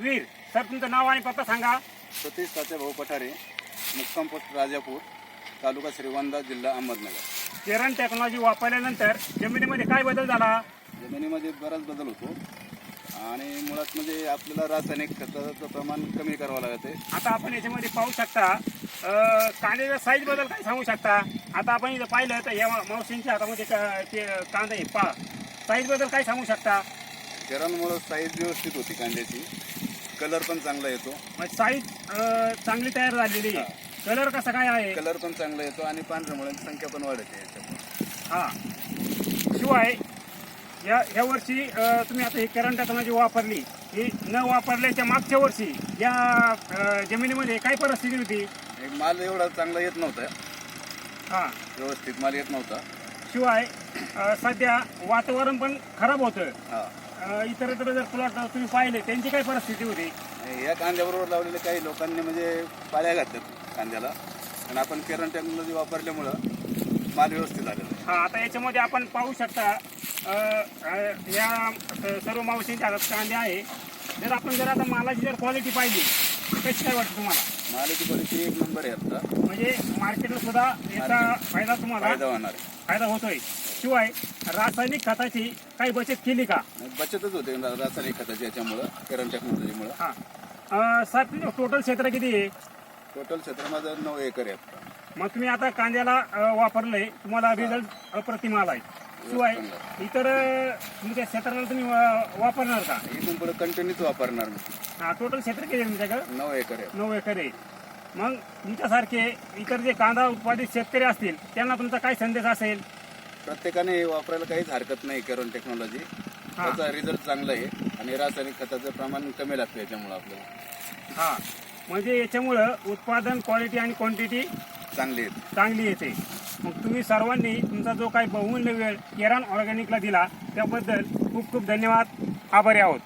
वीर. Sir तुमचं नाव आणि पत्ता सांगा. सतीश तात्याभाऊ पठारे मुक्काम पोस्ट राजापूर तालुका श्रीगोंदा जिल्हा अहमदनगर. केरन टेक्नॉलॉजी वापरल्यानंतर जमिनीमध्ये काय बदल झाला? जमिनीमध्ये बराच बदल होतो. आणि मुळात म्हणजे आपल्याला रासायनिक खताचं प्रमाण कमी करावं लागते आता आपण याच्यामध्ये पाहू शकता अं, कांद्याचा साईजबद्दल काय सांगू शकता? आता आपण इथं पाहिलं तर या मावशींच्या हातामध्ये का- ते कांदा आहे. पा साईजबद्दल काय सांगू शकता? केरांमुळं साईज व्यवस्थित होती कांद्याची. कलर पण चांगला येतो. म्हणजे साईज चांगली तयार झालेली आहे. कलर कसा काय आहे? कलर पण चांगला येतो आणि पांढऱ्या मुळांची संख्या पण वाढते याच्यामुळे हा. शिवाय या या वर्षी अं, तुम्ही आता ही करंट टेक्नॉलॉजी वापरली ही न वापरल्याच्या मागच्या वर्षी या अं, जमिनीमध्ये काय परिस्थिती होती? हे माल एवढा चांगला येत नव्हता. हा. व्यवस्थित माल येत नव्हता. शिवाय अं, सध्या वातावरण पण खराब होतं हा. अं, इतर इतर जर प्लॉट तुम्ही पाहिले त्यांची काय परिस्थिती होती? या कांद्याबरोबर लावलेले काही लोकांनी म्हणजे पाळ्या घातल्यात कांद्याला. आणि आपण केरन टेक्नॉलॉजी वापरल्यामुळं माल व्यवस्थित आलेला आहे. हा आता याच्यामध्ये आपण पाहू शकता अं, अं, या सर्व मावशींच्या हातात कांदे आहे. जर आपण जर आता मालाची जर क्वालिटी पाहिली कशी काय वाटतं तुम्हाला? मालाची क्वालिटी एक नंबर आहे आता. म्हणजे मार्केटला सुद्धा याचा फायदा तुम्हाला? फायदा होणार आहे. फायदा होतोय. शिवाय रासायनिक खताची काही बचत केली का? बचतच होते रा- रासायनिक खताची याच्यामुळं केरन टेक्नॉलॉजीमुळं हा. अं, टोटल क्षेत्र किती आहे? टोटल क्षेत्र माझं नऊ एकर आहे आता. मग तुम्ही आता कांद्याला अं, वापरलंय. तुम्हाला रिझल्ट अप्रतिम आलाय. शिवाय इतर अं, तुमच्या क्षेत्राला तुम्ही वा- वापरणार का? इथून पुढे कंटिन्यूच वापरणार मी. हा टोटल क्षेत्र किती आहे तुमच्याकडं? नऊ एकर आहे. नऊ एकर आहे. मग तुमच्यासारखे इतर जे कांदा उत्पादित शेतकरी असतील त्यांना तुमचा काय संदेश असेल? प्रत्येकाने हे वापरायला काहीच हरकत नाही केरन टेक्नॉलॉजी त्याचा रिझल्ट चांगला आहे आणि रासायनिक खताचं प्रमाण कमी लागतं याच्यामुळं आपल्याला. हा. म्हणजे याच्यामुळं उत्पादन क्वालिटी आणि क्वांटिटी चांगली चांगली येते. मग तुम्ही सर्वांनी तुमचा जो काही बहुमूल्य वेळ केरान ऑर्गॅनिकला दिला त्याबद्दल खूप खूप धन्यवाद. आभारी आहोत.